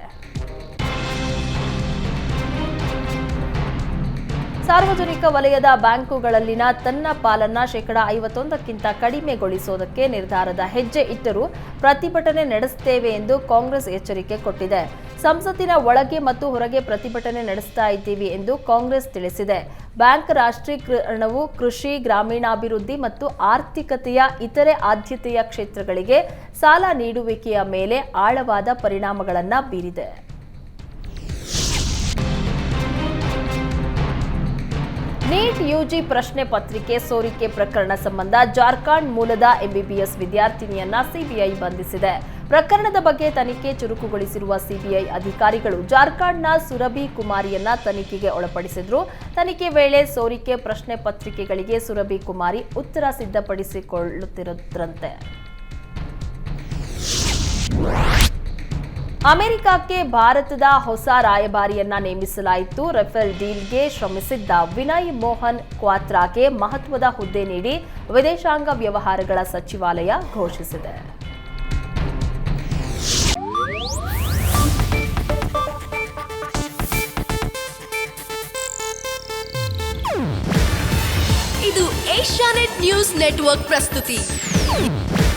ಸಾರ್ವಜನಿಕ ವಲಯದ ಬ್ಯಾಂಕುಗಳಲ್ಲಿನ ತನ್ನ ಪಾಲನ್ನ ಶೇಕಡ ಐವತ್ತೊಂದಕ್ಕಿಂತ ಕಡಿಮೆಗೊಳಿಸೋದಕ್ಕೆ ನಿರ್ಧಾರದ ಹೆಜ್ಜೆ ಇಟ್ಟರೂ ಪ್ರತಿಭಟನೆ ನಡೆಸುತ್ತೇವೆ ಎಂದು ಕಾಂಗ್ರೆಸ್ ಎಚ್ಚರಿಕೆ ಕೊಟ್ಟಿದೆ. ಸಂಸತ್ತಿನ ಒಳಗೆ ಮತ್ತು ಹೊರಗೆ ಪ್ರತಿಭಟನೆ ನಡೆಸ್ತಾ ಇದ್ದೀವಿ ಎಂದು ಕಾಂಗ್ರೆಸ್ ತಿಳಿಸಿದೆ. ಬ್ಯಾಂಕ್ ರಾಷ್ಟ್ರೀಕರಣವು ಕೃಷಿ, ಗ್ರಾಮೀಣಾಭಿವೃದ್ಧಿ ಮತ್ತು ಆರ್ಥಿಕತೆಯ ಇತರೆ ಆದ್ಯತೆಯ ಕ್ಷೇತ್ರಗಳಿಗೆ ಸಾಲ ನೀಡುವಿಕೆಯ ಮೇಲೆ ಆಳವಾದ ಪರಿಣಾಮಗಳನ್ನು ಬೀರಿದೆ. ನೀಟ್ ಯುಜಿ ಪ್ರಶ್ನೆ ಪತ್ರಿಕೆ ಸೋರಿಕೆ ಪ್ರಕರಣ ಸಂಬಂಧ ಜಾರ್ಖಂಡ್ ಮೂಲದ ಎಂಬಿಬಿಎಸ್ ವಿದ್ಯಾರ್ಥಿನಿಯನ್ನ ಸಿಬಿಐ ಬಂಧಿಸಿದೆ. ಪ್ರಕರಣದ ಬಗ್ಗೆ ತನಿಖೆ ಚುರುಕುಗೊಳಿಸಿರುವ ಸಿಬಿಐ ಅಧಿಕಾರಿಗಳು ಜಾರ್ಖಂಡ್ನ ಸುರಭಿ ಕುಮಾರಿಯನ್ನ ತನಿಖೆಗೆ ಒಳಪಡಿಸಿದ್ರು. ತನಿಖೆ ವೇಳೆ ಸೋರಿಕೆ ಪ್ರಶ್ನೆ ಪತ್ರಿಕೆಗಳಿಗೆ ಸುರಭಿ ಕುಮಾರಿ ಉತ್ತರ ಸಿದ್ಧಪಡಿಸಿಕೊಳ್ಳುತ್ತಿರುವುದರಂತೆ ಅಮೆರಿಕಕ್ಕೆ ಭಾರತದ ಹೊಸ ರಾಯಭಾರಿಯನ್ನ ನೇಮಿಸಲಾಯಿತು. ರಫೇಲ್ ಡೀಲ್ಗೆ ಶ್ರಮಿಸಿದ್ದ ವಿನಯ್ ಮೋಹನ್ ಕ್ವಾತ್ರಾಗೆ ಮಹತ್ವದ ಹುದ್ದೆ ನೀಡಿ ವಿದೇಶಾಂಗ ವ್ಯವಹಾರಗಳ ಸಚಿವಾಲಯ ಘೋಷಿಸಿದೆ. ಇದು ಏಷ್ಯಾನೆಟ್ ನ್ಯೂಸ್ ನೆಟ್ವರ್ಕ್ ಪ್ರಸ್ತುತಿ.